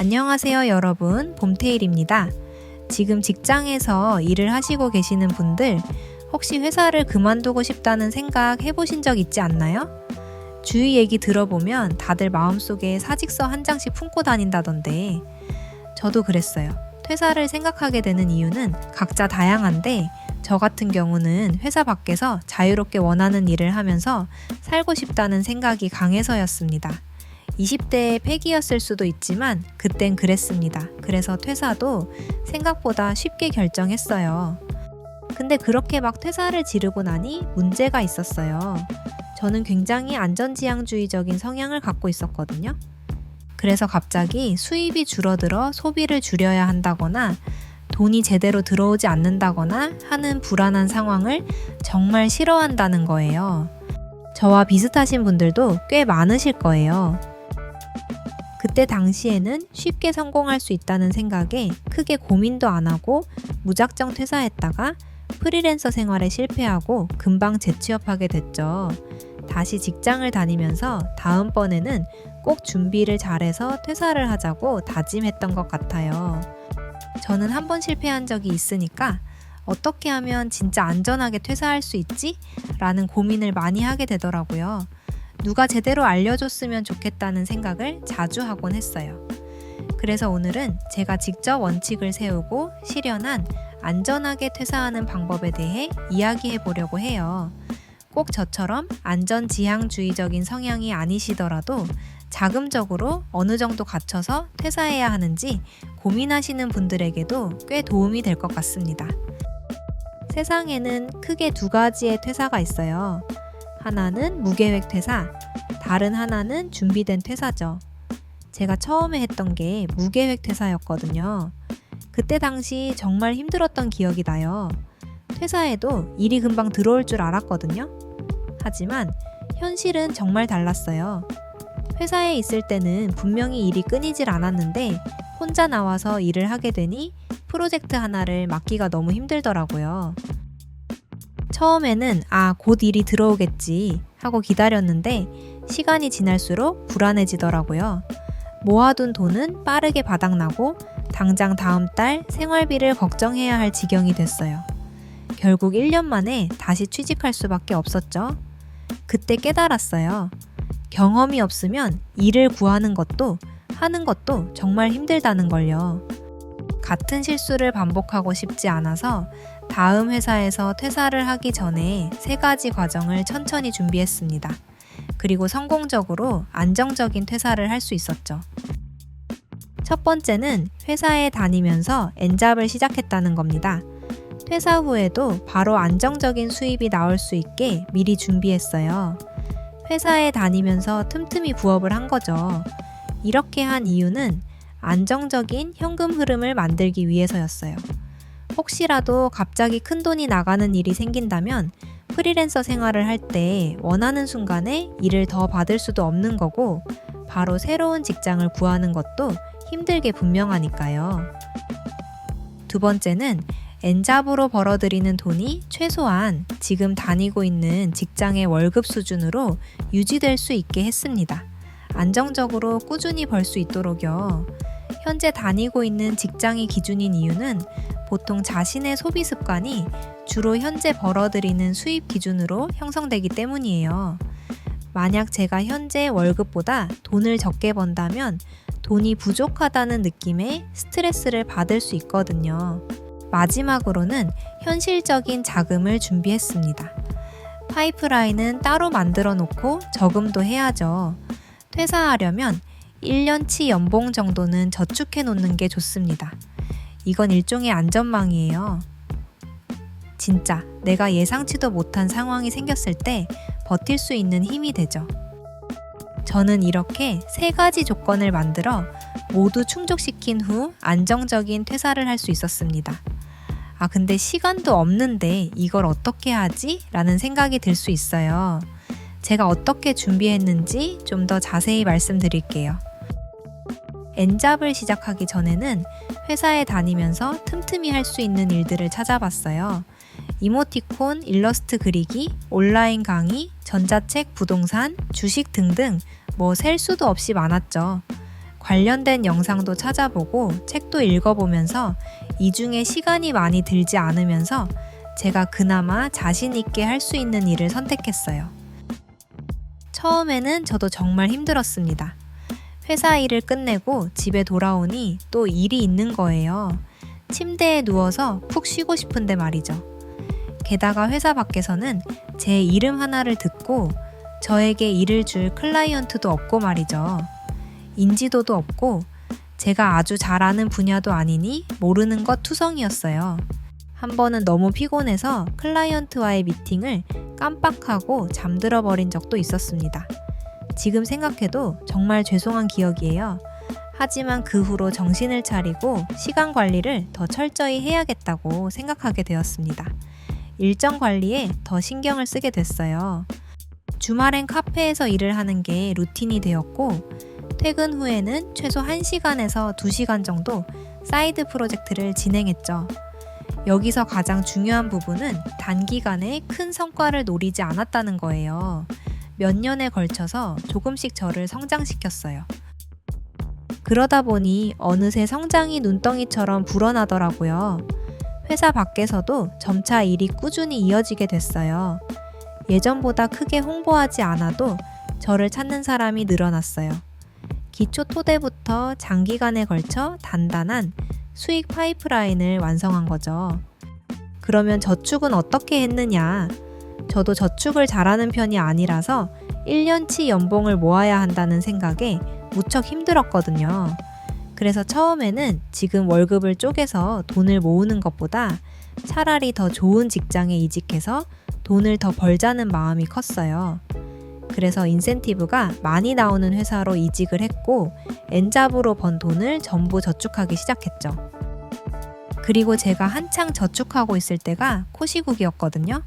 안녕하세요, 여러분. 봄테일입니다. 지금 직장에서 일을 하시고 계시는 분들, 혹시 회사를 그만두고 싶다는 생각 해보신 적 있지 않나요? 주위 얘기 들어보면 다들 마음속에 사직서 한 장씩 품고 다닌다던데, 저도 그랬어요. 퇴사를 생각하게 되는 이유는 각자 다양한데, 저 같은 경우는 회사 밖에서 자유롭게 원하는 일을 하면서 살고 싶다는 생각이 강해서였습니다. 20대의 패기였을 수도 있지만 그땐 그랬습니다. 그래서 퇴사도 생각보다 쉽게 결정했어요. 근데 그렇게 막 퇴사를 지르고 나니 문제가 있었어요. 저는 굉장히 안전지향주의적인 성향을 갖고 있었거든요. 그래서 갑자기 수입이 줄어들어 소비를 줄여야 한다거나 돈이 제대로 들어오지 않는다거나 하는 불안한 상황을 정말 싫어한다는 거예요. 저와 비슷하신 분들도 꽤 많으실 거예요. 그때 당시에는 쉽게 성공할 수 있다는 생각에 크게 고민도 안 하고 무작정 퇴사했다가 프리랜서 생활에 실패하고 금방 재취업하게 됐죠. 다시 직장을 다니면서 다음번에는 꼭 준비를 잘해서 퇴사를 하자고 다짐했던 것 같아요. 저는 한 번 실패한 적이 있으니까 어떻게 하면 진짜 안전하게 퇴사할 수 있지? 라는 고민을 많이 하게 되더라고요. 누가 제대로 알려줬으면 좋겠다는 생각을 자주 하곤 했어요. 그래서 오늘은 제가 직접 원칙을 세우고 실현한 안전하게 퇴사하는 방법에 대해 이야기해 보려고 해요. 꼭 저처럼 안전지향주의적인 성향이 아니시더라도 자금적으로 어느 정도 갖춰서 퇴사해야 하는지 고민하시는 분들에게도 꽤 도움이 될 것 같습니다. 세상에는 크게 두 가지의 퇴사가 있어요. 하나는 무계획 퇴사, 다른 하나는 준비된 퇴사죠. 제가 처음에 했던 게 무계획 퇴사였거든요. 그때 당시 정말 힘들었던 기억이 나요. 퇴사해도 일이 금방 들어올 줄 알았거든요. 하지만 현실은 정말 달랐어요. 회사에 있을 때는 분명히 일이 끊이질 않았는데 혼자 나와서 일을 하게 되니 프로젝트 하나를 맡기가 너무 힘들더라고요. 처음에는 아, 곧 일이 들어오겠지 하고 기다렸는데 시간이 지날수록 불안해지더라고요. 모아둔 돈은 빠르게 바닥나고 당장 다음 달 생활비를 걱정해야 할 지경이 됐어요. 결국 1년 만에 다시 취직할 수밖에 없었죠. 그때 깨달았어요. 경험이 없으면 일을 구하는 것도 하는 것도 정말 힘들다는 걸요. 같은 실수를 반복하고 싶지 않아서 다음 회사에서 퇴사를 하기 전에 세 가지 과정을 천천히 준비했습니다. 그리고 성공적으로 안정적인 퇴사를 할 수 있었죠. 첫 번째는 회사에 다니면서 엔잡을 시작했다는 겁니다. 퇴사 후에도 바로 안정적인 수입이 나올 수 있게 미리 준비했어요. 회사에 다니면서 틈틈이 부업을 한 거죠. 이렇게 한 이유는 안정적인 현금 흐름을 만들기 위해서였어요. 혹시라도 갑자기 큰 돈이 나가는 일이 생긴다면 프리랜서 생활을 할 때 원하는 순간에 일을 더 받을 수도 없는 거고 바로 새로운 직장을 구하는 것도 힘들게 분명하니까요. 두 번째는 엔잡으로 벌어들이는 돈이 최소한 지금 다니고 있는 직장의 월급 수준으로 유지될 수 있게 했습니다. 안정적으로 꾸준히 벌 수 있도록요. 현재 다니고 있는 직장이 기준인 이유는 보통 자신의 소비 습관이 주로 현재 벌어들이는 수입 기준으로 형성되기 때문이에요. 만약 제가 현재 월급보다 돈을 적게 번다면 돈이 부족하다는 느낌에 스트레스를 받을 수 있거든요. 마지막으로는 현실적인 자금을 준비했습니다. 파이프라인은 따로 만들어 놓고 저금도 해야죠. 퇴사하려면 1년치 연봉 정도는 저축해 놓는 게 좋습니다. 이건 일종의 안전망이에요. 진짜 내가 예상치도 못한 상황이 생겼을 때 버틸 수 있는 힘이 되죠. 저는 이렇게 세 가지 조건을 만들어 모두 충족시킨 후 안정적인 퇴사를 할 수 있었습니다. 아, 근데 시간도 없는데 이걸 어떻게 하지? 라는 생각이 들 수 있어요. 제가 어떻게 준비했는지 좀 더 자세히 말씀드릴게요. 엔잡을 시작하기 전에는 회사에 다니면서 틈틈이 할 수 있는 일들을 찾아봤어요. 이모티콘, 일러스트 그리기, 온라인 강의, 전자책, 부동산, 주식 등등 뭐 셀 수도 없이 많았죠. 관련된 영상도 찾아보고 책도 읽어보면서 이 중에 시간이 많이 들지 않으면서 제가 그나마 자신 있게 할 수 있는 일을 선택했어요. 처음에는 저도 정말 힘들었습니다. 회사 일을 끝내고 집에 돌아오니 또 일이 있는 거예요. 침대에 누워서 푹 쉬고 싶은데 말이죠. 게다가 회사 밖에서는 제 이름 하나를 듣고 저에게 일을 줄 클라이언트도 없고 말이죠. 인지도도 없고 제가 아주 잘 아는 분야도 아니니 모르는 것 투성이었어요. 한 번은 너무 피곤해서 클라이언트와의 미팅을 깜빡하고 잠들어 버린 적도 있었습니다. 지금 생각해도 정말 죄송한 기억이에요. 하지만 그 후로 정신을 차리고 시간 관리를 더 철저히 해야겠다고 생각하게 되었습니다. 일정 관리에 더 신경을 쓰게 됐어요. 주말엔 카페에서 일을 하는 게 루틴이 되었고, 퇴근 후에는 최소 1시간에서 2시간 정도 사이드 프로젝트를 진행했죠. 여기서 가장 중요한 부분은 단기간에 큰 성과를 노리지 않았다는 거예요. 몇 년에 걸쳐서 조금씩 저를 성장시켰어요. 그러다 보니 어느새 성장이 눈덩이처럼 불어나더라고요. 회사 밖에서도 점차 일이 꾸준히 이어지게 됐어요. 예전보다 크게 홍보하지 않아도 저를 찾는 사람이 늘어났어요. 기초 토대부터 장기간에 걸쳐 단단한 수익 파이프라인을 완성한 거죠. 그러면 저축은 어떻게 했느냐? 저도 저축을 잘하는 편이 아니라서 1년치 연봉을 모아야 한다는 생각에 무척 힘들었거든요. 그래서 처음에는 지금 월급을 쪼개서 돈을 모으는 것보다 차라리 더 좋은 직장에 이직해서 돈을 더 벌자는 마음이 컸어요. 그래서 인센티브가 많이 나오는 회사로 이직을 했고 엔잡으로 번 돈을 전부 저축하기 시작했죠. 그리고 제가 한창 저축하고 있을 때가 코시국이었거든요.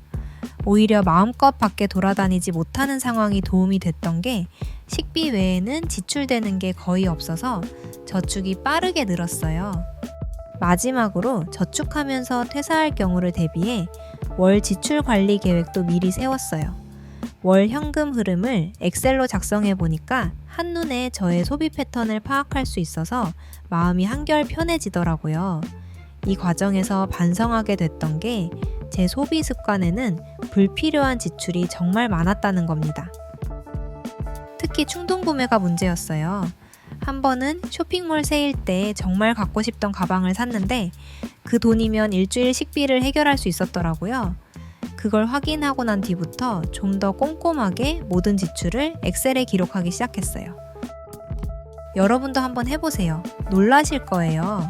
오히려 마음껏 밖에 돌아다니지 못하는 상황이 도움이 됐던 게 식비 외에는 지출되는 게 거의 없어서 저축이 빠르게 늘었어요. 마지막으로 저축하면서 퇴사할 경우를 대비해 월 지출 관리 계획도 미리 세웠어요. 월 현금 흐름을 엑셀로 작성해 보니까 한눈에 저의 소비 패턴을 파악할 수 있어서 마음이 한결 편해지더라고요. 이 과정에서 반성하게 됐던 게 제 소비 습관에는 불필요한 지출이 정말 많았다는 겁니다. 특히 충동 구매가 문제였어요. 한 번은 쇼핑몰 세일 때 정말 갖고 싶던 가방을 샀는데 그 돈이면 일주일 식비를 해결할 수 있었더라고요. 그걸 확인하고 난 뒤부터 좀 더 꼼꼼하게 모든 지출을 엑셀에 기록하기 시작했어요. 여러분도 한번 해보세요. 놀라실 거예요.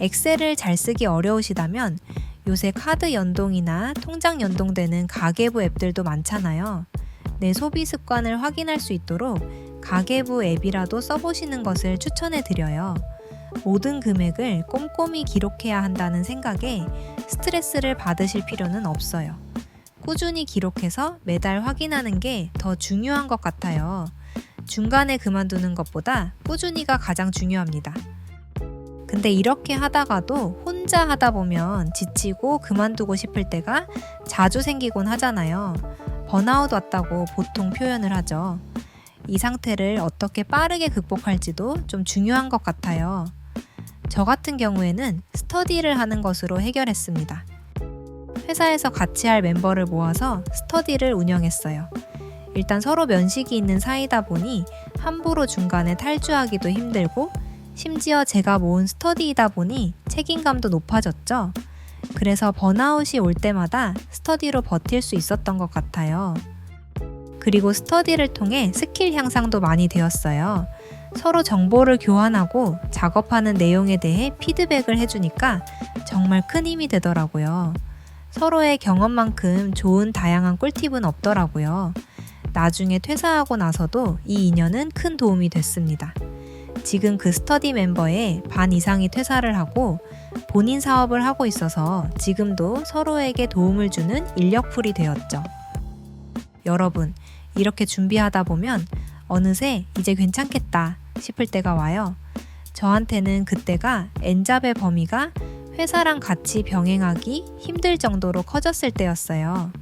엑셀을 잘 쓰기 어려우시다면 요새 카드 연동이나 통장 연동되는 가계부 앱들도 많잖아요. 내 소비 습관을 확인할 수 있도록 가계부 앱이라도 써보시는 것을 추천해 드려요. 모든 금액을 꼼꼼히 기록해야 한다는 생각에 스트레스를 받으실 필요는 없어요. 꾸준히 기록해서 매달 확인하는 게 더 중요한 것 같아요. 중간에 그만두는 것보다 꾸준히가 가장 중요합니다. 근데 이렇게 하다가도 혼자 하다 보면 지치고 그만두고 싶을 때가 자주 생기곤 하잖아요. 번아웃 왔다고 보통 표현을 하죠. 이 상태를 어떻게 빠르게 극복할지도 좀 중요한 것 같아요. 저 같은 경우에는 스터디를 하는 것으로 해결했습니다. 회사에서 같이 할 멤버를 모아서 스터디를 운영했어요. 일단 서로 면식이 있는 사이다 보니 함부로 중간에 탈주하기도 힘들고 심지어 제가 모은 스터디이다 보니 책임감도 높아졌죠. 그래서 번아웃이 올 때마다 스터디로 버틸 수 있었던 것 같아요. 그리고 스터디를 통해 스킬 향상도 많이 되었어요. 서로 정보를 교환하고 작업하는 내용에 대해 피드백을 해주니까 정말 큰 힘이 되더라고요. 서로의 경험만큼 좋은 다양한 꿀팁은 없더라고요. 나중에 퇴사하고 나서도 이 인연은 큰 도움이 됐습니다. 지금 그 스터디 멤버의 반 이상이 퇴사를 하고 본인 사업을 하고 있어서 지금도 서로에게 도움을 주는 인력풀이 되었죠. 여러분, 이렇게 준비하다 보면 어느새 이제 괜찮겠다 싶을 때가 와요. 저한테는 그때가 엔잡의 범위가 회사랑 같이 병행하기 힘들 정도로 커졌을 때였어요.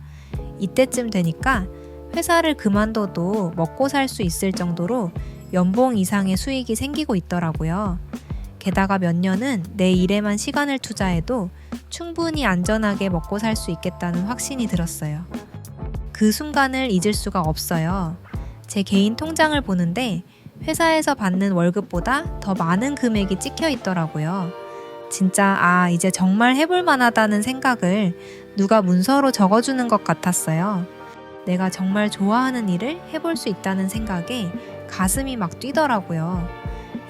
이때쯤 되니까 회사를 그만둬도 먹고 살 수 있을 정도로 연봉 이상의 수익이 생기고 있더라고요. 게다가 몇 년은 내 일에만 시간을 투자해도 충분히 안전하게 먹고 살 수 있겠다는 확신이 들었어요. 그 순간을 잊을 수가 없어요. 제 개인 통장을 보는데 회사에서 받는 월급보다 더 많은 금액이 찍혀 있더라고요. 진짜 아, 이제 정말 해볼 만하다는 생각을 누가 문서로 적어주는 것 같았어요. 내가 정말 좋아하는 일을 해볼 수 있다는 생각에 가슴이 막 뛰더라고요.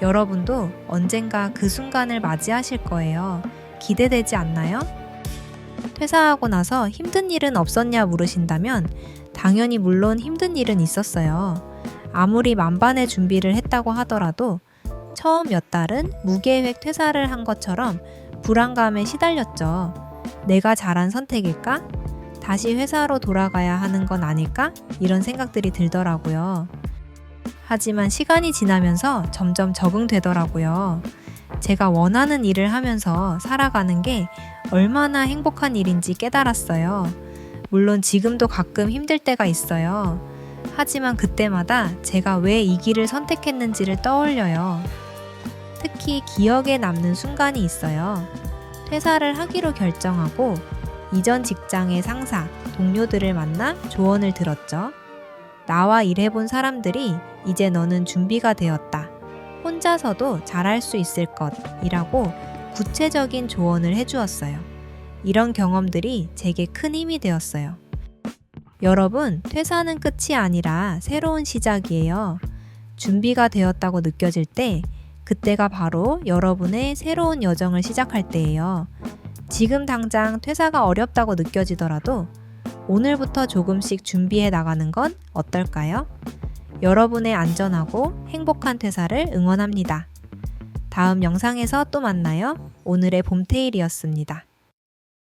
여러분도 언젠가 그 순간을 맞이하실 거예요. 기대되지 않나요? 퇴사하고 나서 힘든 일은 없었냐 물으신다면 당연히 물론 힘든 일은 있었어요. 아무리 만반의 준비를 했다고 하더라도 처음 몇 달은 무계획 퇴사를 한 것처럼 불안감에 시달렸죠. 내가 잘한 선택일까? 다시 회사로 돌아가야 하는 건 아닐까? 이런 생각들이 들더라고요. 하지만 시간이 지나면서 점점 적응되더라고요. 제가 원하는 일을 하면서 살아가는 게 얼마나 행복한 일인지 깨달았어요. 물론 지금도 가끔 힘들 때가 있어요. 하지만 그때마다 제가 왜 이 길을 선택했는지를 떠올려요. 특히 기억에 남는 순간이 있어요. 퇴사를 하기로 결정하고 이전 직장의 상사, 동료들을 만나 조언을 들었죠. 나와 일해본 사람들이 이제 너는 준비가 되었다. 혼자서도 잘할 수 있을 것 이라고 구체적인 조언을 해주었어요. 이런 경험들이 제게 큰 힘이 되었어요. 여러분, 퇴사는 끝이 아니라 새로운 시작이에요. 준비가 되었다고 느껴질 때, 그때가 바로 여러분의 새로운 여정을 시작할 때예요. 지금 당장 퇴사가 어렵다고 느껴지더라도 오늘부터 조금씩 준비해 나가는 건 어떨까요? 여러분의 안전하고 행복한 퇴사를 응원합니다. 다음 영상에서 또 만나요. 오늘의 봄테일이었습니다.